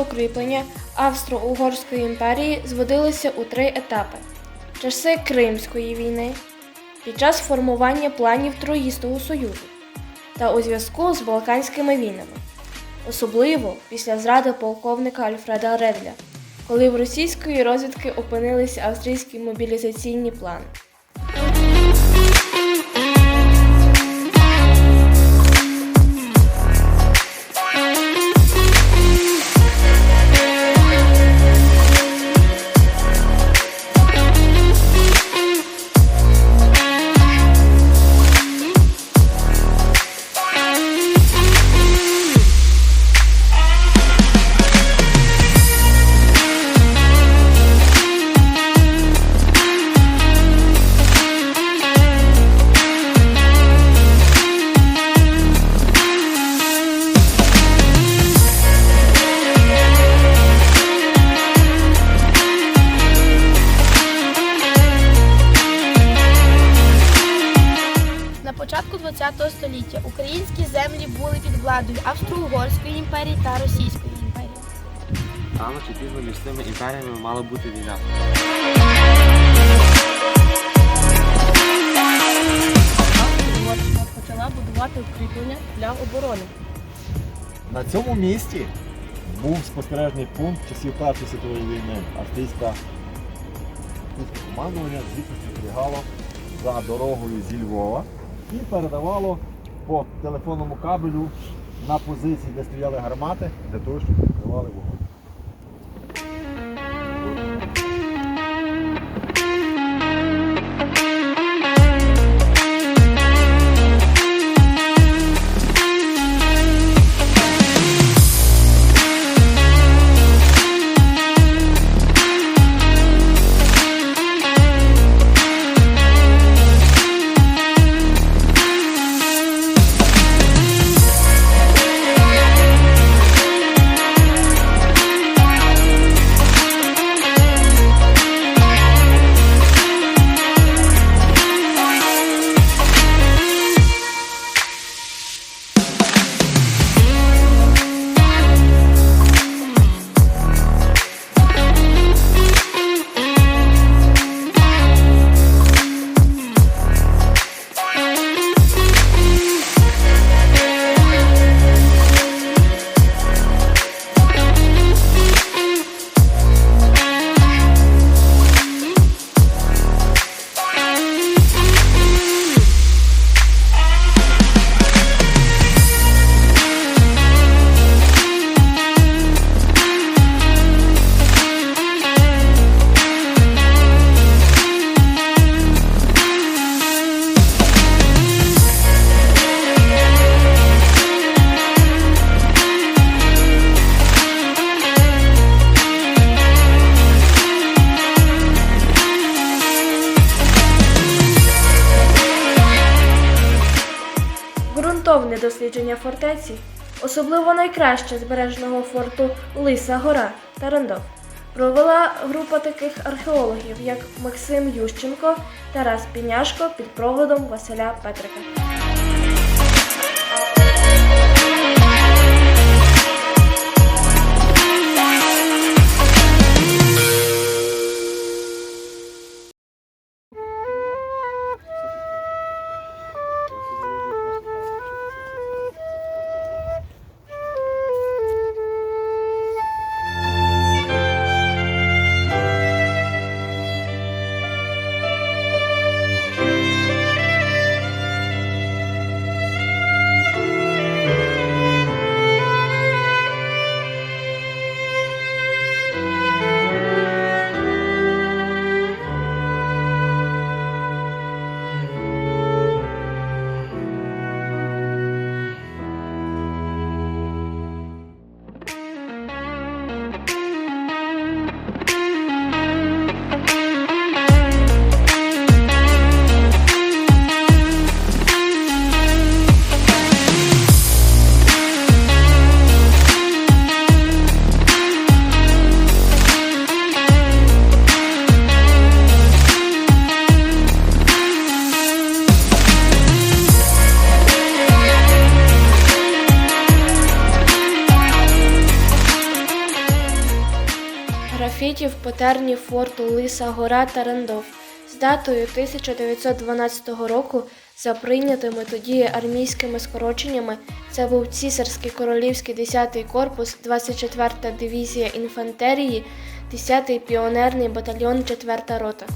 укріплення Австро-Угорської імперії зводилися у три етапи: часи Кримської війни, під час формування планів Троїстого Союзу та у зв'язку з Балканськими війнами, особливо після зради полковника Альфреда Редля, коли в російської розвідки опинилися австрійські мобілізаційні плани. ХХ століття українські землі були під владою Австро-Угорської імперії та Російської імперії. Рано чи пізно між цими імперіями мала бути війна. Угорщина почала будувати укріплення для оборони. На цьому місці був спостережний пункт часів Першої світової війни. Австрійська командування звідси спостерігало за дорогою зі Львова і передавало по телефонному кабелю на позиції, де стояли гармати, для того, щоб відкривали вогонь. Ґрунтовне дослідження фортеці, особливо найкраще збереженого форту Лиса Гора та Рандов, провела група таких археологів, як Максим Ющенко, Тарас Піняшко під проводом Василя Петрика. Розміщуті в потерні форту Лиса Гора та Рендов з датою 1912 року за прийнятими тоді армійськими скороченнями. Це був цісарський королівський 10-й корпус, 24-та дивізія інфантерії, 10-й піонерний батальйон, 4-та рота.